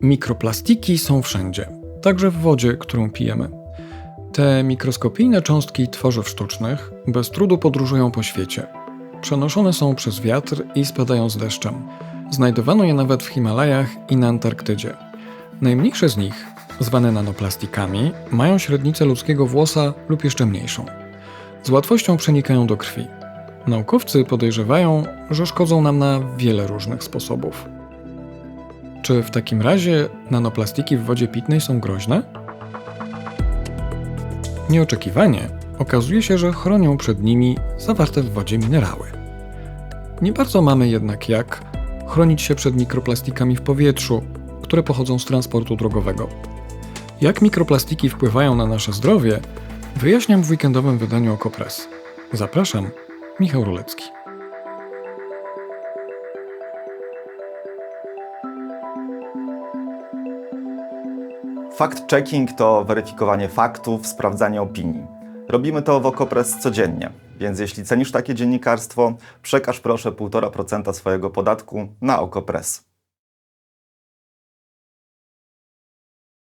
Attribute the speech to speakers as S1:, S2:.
S1: Mikroplastiki są wszędzie, także w wodzie, którą pijemy. Te mikroskopijne cząstki tworzyw sztucznych bez trudu podróżują po świecie. Przenoszone są przez wiatr i spadają z deszczem. Znajdowano je nawet w Himalajach i na Antarktydzie. Najmniejsze z nich, zwane nanoplastikami, mają średnicę ludzkiego włosa lub jeszcze mniejszą. Z łatwością przenikają do krwi. Naukowcy podejrzewają, że szkodzą nam na wiele różnych sposobów. Czy w takim razie nanoplastiki w wodzie pitnej są groźne? Nieoczekiwanie okazuje się, że chronią przed nimi zawarte w wodzie minerały. Nie bardzo mamy jednak jak chronić się przed mikroplastikami w powietrzu, które pochodzą z transportu drogowego. Jak mikroplastiki wpływają na nasze zdrowie, wyjaśniam w weekendowym wydaniu Okopres. Zapraszam, Michał Rulecki.
S2: Fact-checking to weryfikowanie faktów, sprawdzanie opinii. Robimy to w Okopres codziennie, więc jeśli cenisz takie dziennikarstwo, przekaż proszę 1,5% swojego podatku na Okopres.